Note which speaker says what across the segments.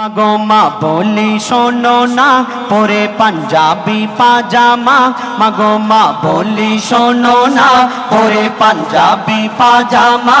Speaker 1: মাগো মা, বলি শোনো না, পরে পাঞ্জাবি পাজামা। মাগো মা, বলি শোনো না, পরে পাঞ্জাবি পাজামা।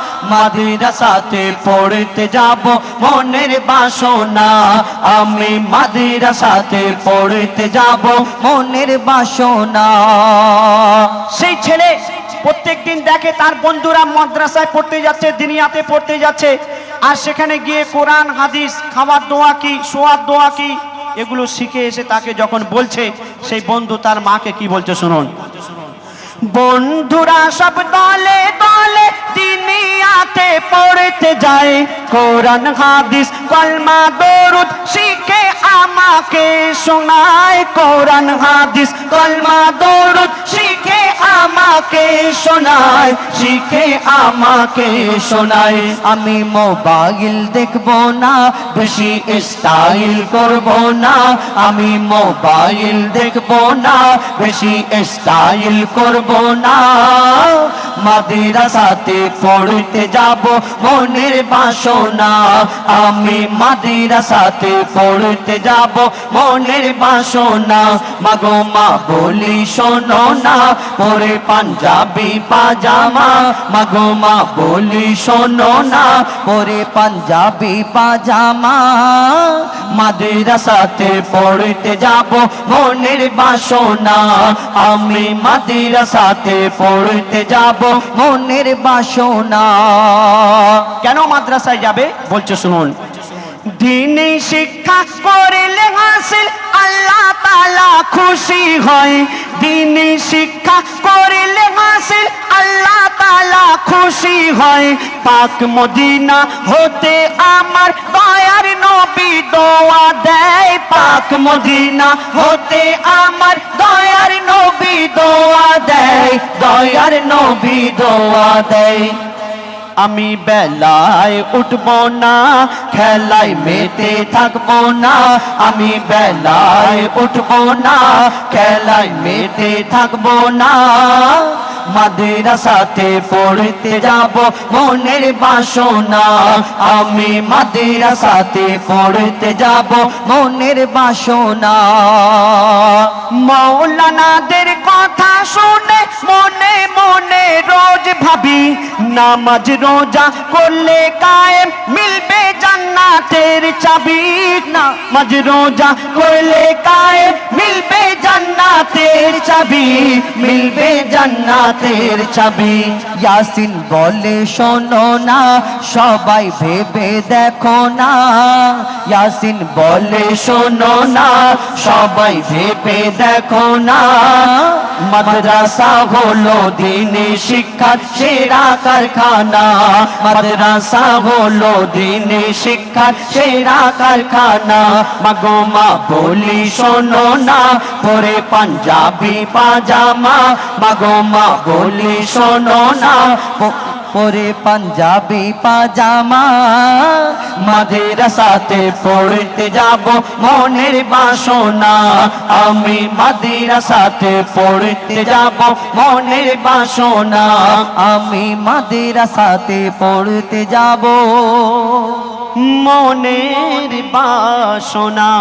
Speaker 1: মাদ্রাসাতে পড়তে যাব মনের বাসনা। আমি মাদ্রাসাতে পড়তে যাব মনের বাসনা।
Speaker 2: সেই ছেলে প্রত্যেকদিন দেখে তার বন্ধুরা মাদ্রাসায় পড়তে যাচ্ছে দিনিয়াতে পড়তে যাচ্ছে। আর সেখানে গিয়ে কোরআন হাদিস খাবার দোয়া কি শোয়ার দোয়া কি এগুলো শিখে এসে তাকে যখন বলছে সেই বন্ধু তার মাকে কি বলছে শুনুন।
Speaker 1: বন্ধুরা সব দলে দলে দিনিয়াতে পড়তে যায় কোরআন হাদিস কলমা দরুদ শিখে আমাকে শোনায়। কোরআন হাদিস কলমা দরুদ শিখে আমাকে শোনায়, শিখে আমাকে শোনায়। আমি মোবাইল দেখব না, বেশি স্টাইল করব না। আমি মোবাইল দেখব না, বেশি স্টাইল করব না। মাদ্রাসাতে পড়তে যাব, মনের বাসনা। আমি মাদ্রাসাতে পড়তে যাব, মনের বাসনা। মাগো মা বলি, শোনো না পরে পাঞ্জাবি পাজামা। মাগো মা, বলি শোনো না, পরে পাঞ্জাবি পাজামা। মাদ্রাসাতে পড়তে যাব মনের বাসনা। আমি মাদ্রাসাতে পড়তে যাব মনের বাসনা।
Speaker 2: কেন মাদ্রাসায় যাবে? বলছো শুনুন।
Speaker 1: দিনে শিক্ষা করলে হাসিল, আল্লাহ তালা খুশি হয়। দিনে শিক্ষা খুশি হয়। পাক মদিনা হতে আমার দয়ার নবী দোয়া দেয়। পাক মদিনা হতে আমার দয়ার নবী দোয়া দেয়। দয়ার নবী দোয়া দেয়। আমি বেলায় উঠব না, খেলায় মেতে থাকব না। আমি বেলায় উঠব না, খেলায় মেতে থাকব না। মাদ্রাসাতে পড়তে যাব মনের বাসনা। আমি মাদ্রাসাতে পড়তে যাব মনের বাসনা। মৌলানাদের কথা শুনে মনে মনে রোজ ভাবি নামাজ রোজা করলে কায়েম মিলবে জান্নাতের চাবি। নামাজ রোজা করলে কায়েম মিলবে জান্নাতের চাবি। মিলবে জান্নাতের চাবি। ইয়াসিন বলে, শোনো না, সবাই ভেবে দেখো না। ইয়াসিন বলে, শোনো না, সবাই ভেবে দেখো না। মাদ্রাসা হলো দিনে শিক্ষার সেরা কারখানা, মাদ্রাসা হলো দিনে শিক্ষার সেরা কারখানা। মাগো মা, বলি শোনো না, পরে পাঞ্জাবি পাজামা। মাগো মা, বলি শোনো না পরে পাঞ্জাবি পাজামা মাদ্রাসাতে পড়তে যাব মনের বাসনা। আমি মাদ্রাসাতে পড়তে যাব মনের বাসনা। আমি মাদ্রাসাতে পড়তে যাব মনের বাসনা।